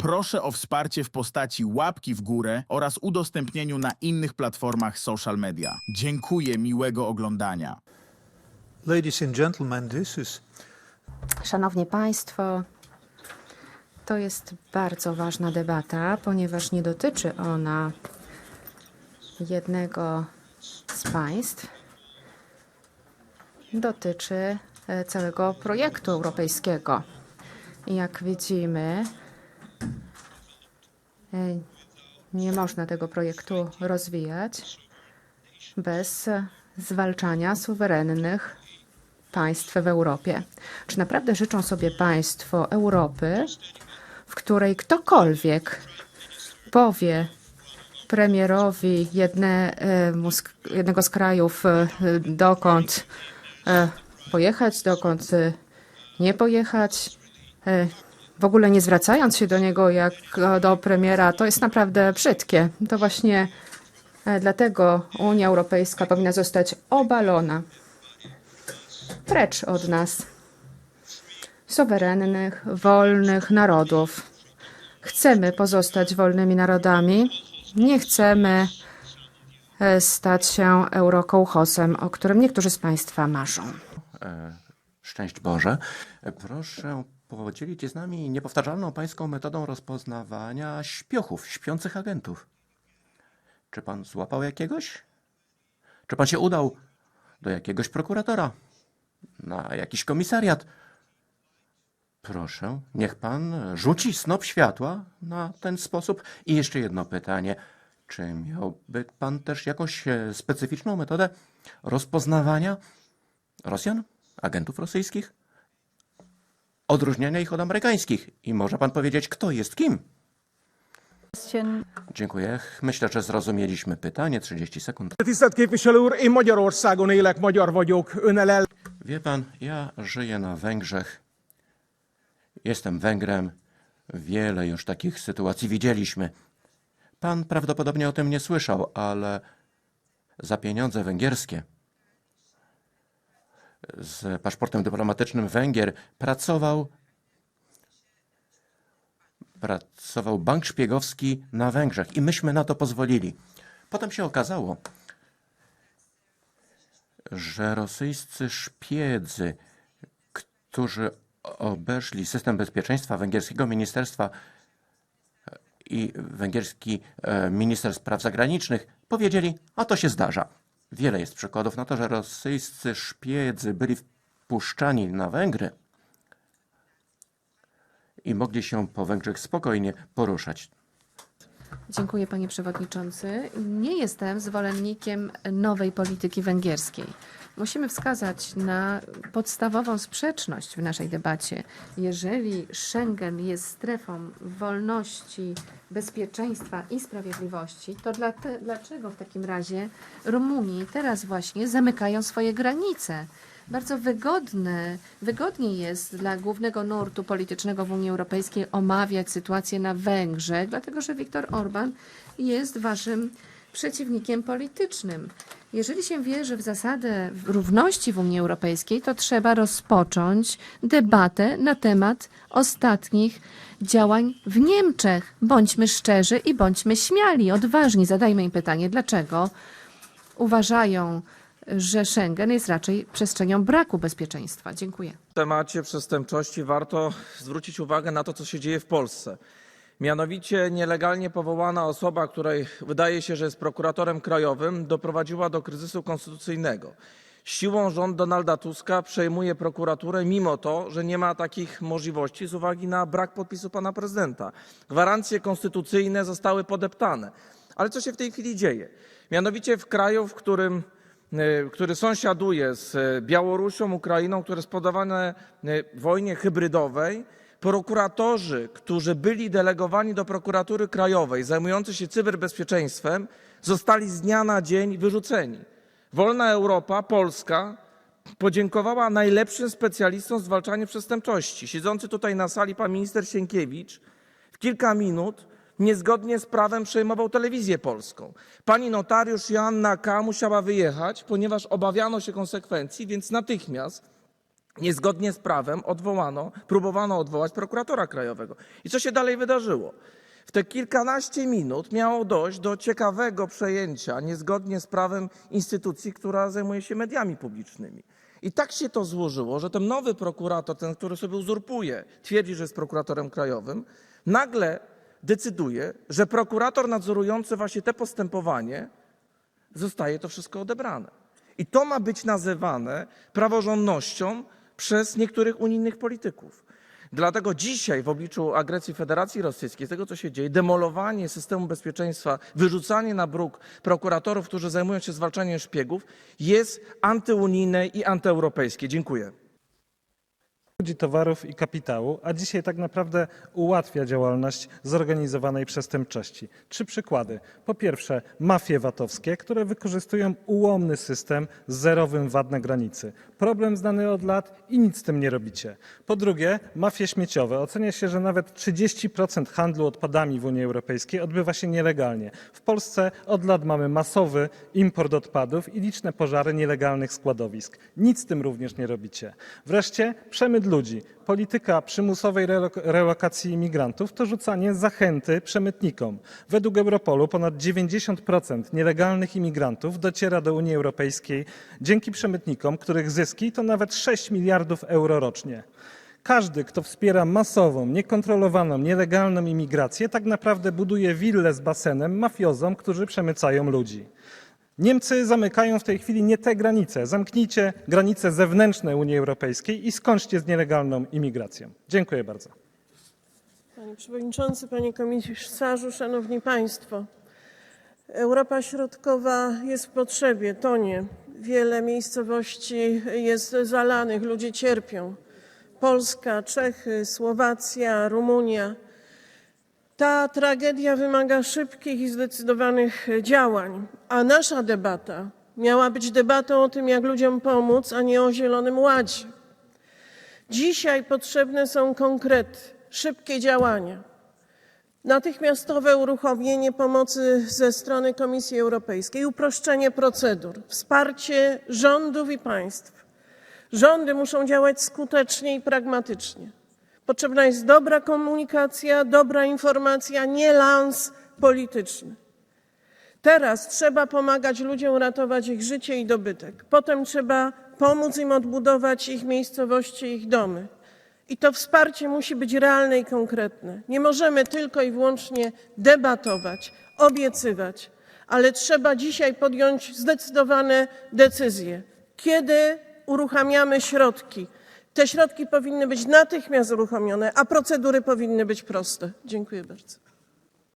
proszę o wsparcie w postaci łapki w górę oraz udostępnieniu na innych platformach social media. Dziękuję, miłego oglądania. Ladies and gentlemen, this is Szanowni Państwo, to jest bardzo ważna debata, ponieważ nie dotyczy ona jednego z państw. Dotyczy e, całego projektu europejskiego. Jak widzimy, nie można tego projektu rozwijać bez zwalczania suwerennych państw w Europie. Czy naprawdę życzą sobie Państwo Europy, w której ktokolwiek powie premierowi jedne, e, jednego z krajów, e, dokąd e, pojechać, dokąd nie pojechać, w ogóle nie zwracając się do niego jak do premiera, to jest naprawdę brzydkie. To właśnie e, dlatego Unia Europejska powinna zostać obalona precz od nas, suwerennych, wolnych narodów. Chcemy pozostać wolnymi narodami, nie chcemy e, stać się eurokołchosem, o którym niektórzy z Państwa marzą. E, Szczęść Boże. Proszę podzielić z nami niepowtarzalną pańską metodą rozpoznawania śpiochów, śpiących agentów. Czy pan złapał jakiegoś? Czy pan się udał do jakiegoś prokuratora? Na jakiś komisariat? Proszę, niech pan rzuci snop światła na ten sposób. I jeszcze jedno pytanie. Czy miałby pan też jakąś e, specyficzną metodę rozpoznawania Rosjan, agentów rosyjskich, odróżniania ich od amerykańskich. I może pan powiedzieć, kto jest kim? Dziękuję. Myślę, że zrozumieliśmy pytanie. 30 sekund. Tisztelt képviselő úr, én Magyarországon élek, magyar vagyok, önnel el... Wie pan, ja żyję na Węgrzech. Jestem Węgrem. Wiele już takich sytuacji widzieliśmy. Pan prawdopodobnie o tym nie słyszał, ale za pieniądze węgierskie z paszportem dyplomatycznym Węgier pracował pracował bank szpiegowski na Węgrzech i myśmy na to pozwolili. Potem się okazało, że rosyjscy szpiedzy, którzy obeszli system bezpieczeństwa węgierskiego ministerstwa i węgierski e, minister spraw zagranicznych powiedzieli, a to się zdarza. Wiele jest przykładów na to, że rosyjscy szpiedzy byli wpuszczani na Węgry i mogli się po Węgrzech spokojnie poruszać. Dziękuję panie przewodniczący. Nie jestem zwolennikiem nowej polityki węgierskiej. Musimy wskazać na podstawową sprzeczność w naszej debacie. Jeżeli Schengen jest strefą wolności, bezpieczeństwa i sprawiedliwości, to dlate, dlaczego w takim razie Rumuni teraz właśnie zamykają swoje granice? Bardzo wygodne, wygodniej jest dla głównego nurtu politycznego w Unii Europejskiej omawiać sytuację na Węgrzech, dlatego że Viktor Orban jest waszym przeciwnikiem politycznym. Jeżeli się wierzy w zasadę równości w Unii Europejskiej, to trzeba rozpocząć debatę na temat ostatnich działań w Niemczech. Bądźmy szczerzy i bądźmy śmiali, odważni. Zadajmy im pytanie, dlaczego uważają, że Schengen jest raczej przestrzenią braku bezpieczeństwa. Dziękuję. W temacie przestępczości warto zwrócić uwagę na to, co się dzieje w Polsce. Mianowicie nielegalnie powołana osoba, której wydaje się, że jest prokuratorem krajowym, doprowadziła do kryzysu konstytucyjnego. Siłą rząd Donalda Tuska przejmuje prokuraturę, mimo to, że nie ma takich możliwości z uwagi na brak podpisu pana prezydenta. Gwarancje konstytucyjne zostały podeptane. Ale co się w tej chwili dzieje? Mianowicie w kraju, w którym e, który sąsiaduje z e, Białorusią, Ukrainą, które jest poddawane e, wojnie hybrydowej, prokuratorzy, którzy byli delegowani do prokuratury krajowej, zajmujący się cyberbezpieczeństwem, zostali z dnia na dzień wyrzuceni. Wolna Europa, Polska, podziękowała najlepszym specjalistom w zwalczaniu przestępczości. Siedzący tutaj na sali pan minister Sienkiewicz w kilka minut niezgodnie z prawem przejmował telewizję polską. Pani notariusz Joanna K. musiała wyjechać, ponieważ obawiano się konsekwencji, więc natychmiast niezgodnie z prawem odwołano, próbowano odwołać prokuratora krajowego. I co się dalej wydarzyło? W te kilkanaście minut miało dojść do ciekawego przejęcia niezgodnie z prawem instytucji, która zajmuje się mediami publicznymi. I tak się to złożyło, że ten nowy prokurator, ten, który sobie uzurpuje, twierdzi, że jest prokuratorem krajowym, nagle decyduje, że prokurator nadzorujący właśnie te postępowanie zostaje to wszystko odebrane. I to ma być nazywane praworządnością przez niektórych unijnych polityków. Dlatego dzisiaj w obliczu agresji Federacji Rosyjskiej, tego co się dzieje, demolowanie systemu bezpieczeństwa, wyrzucanie na bruk prokuratorów, którzy zajmują się zwalczaniem szpiegów, jest antyunijne i antyeuropejskie. Dziękuję. Ludzi, towarów i kapitału, a dzisiaj tak naprawdę ułatwia działalność zorganizowanej przestępczości. Trzy przykłady. Po pierwsze, mafie VAT-owskie, które wykorzystują ułomny system z zerowym VAT na granicy. Problem znany od lat i nic z tym nie robicie. Po drugie, mafie śmieciowe. Ocenia się, że nawet 30% handlu odpadami w Unii Europejskiej odbywa się nielegalnie. W Polsce od lat mamy masowy import odpadów i liczne pożary nielegalnych składowisk. Nic z tym również nie robicie. Wreszcie przemyt ludzi. Polityka przymusowej relok- relokacji imigrantów to rzucanie zachęty przemytnikom. Według Europolu ponad 90% nielegalnych imigrantów dociera do Unii Europejskiej dzięki przemytnikom, których zyski to nawet 6 miliardów euro rocznie. Każdy, kto wspiera masową, niekontrolowaną, nielegalną imigrację, tak naprawdę buduje willę z basenem mafiozom, którzy przemycają ludzi. Niemcy zamykają w tej chwili nie te granice. Zamknijcie granice zewnętrzne Unii Europejskiej i skończcie z nielegalną imigracją. Dziękuję bardzo. Panie Przewodniczący, Panie Komisarzu, Szanowni Państwo. Europa Środkowa jest w potrzebie, tonie. Wiele miejscowości jest zalanych, ludzie cierpią. Polska, Czechy, Słowacja, Rumunia. Ta tragedia wymaga szybkich i zdecydowanych działań, a nasza debata miała być debatą o tym, jak ludziom pomóc, a nie o Zielonym Ładzie. Dzisiaj potrzebne są konkrety, szybkie działania. Natychmiastowe uruchomienie pomocy ze strony Komisji Europejskiej, uproszczenie procedur, wsparcie rządów i państw. Rządy muszą działać skutecznie i pragmatycznie. Potrzebna jest dobra komunikacja, dobra informacja, nie lans polityczny. Teraz trzeba pomagać ludziom ratować ich życie i dobytek. Potem trzeba pomóc im odbudować ich miejscowości, ich domy. I to wsparcie musi być realne i konkretne. Nie możemy tylko i wyłącznie debatować, obiecywać, ale trzeba dzisiaj podjąć zdecydowane decyzje. Kiedy uruchamiamy środki? Te środki powinny być natychmiast uruchomione, a procedury powinny być proste. Dziękuję bardzo.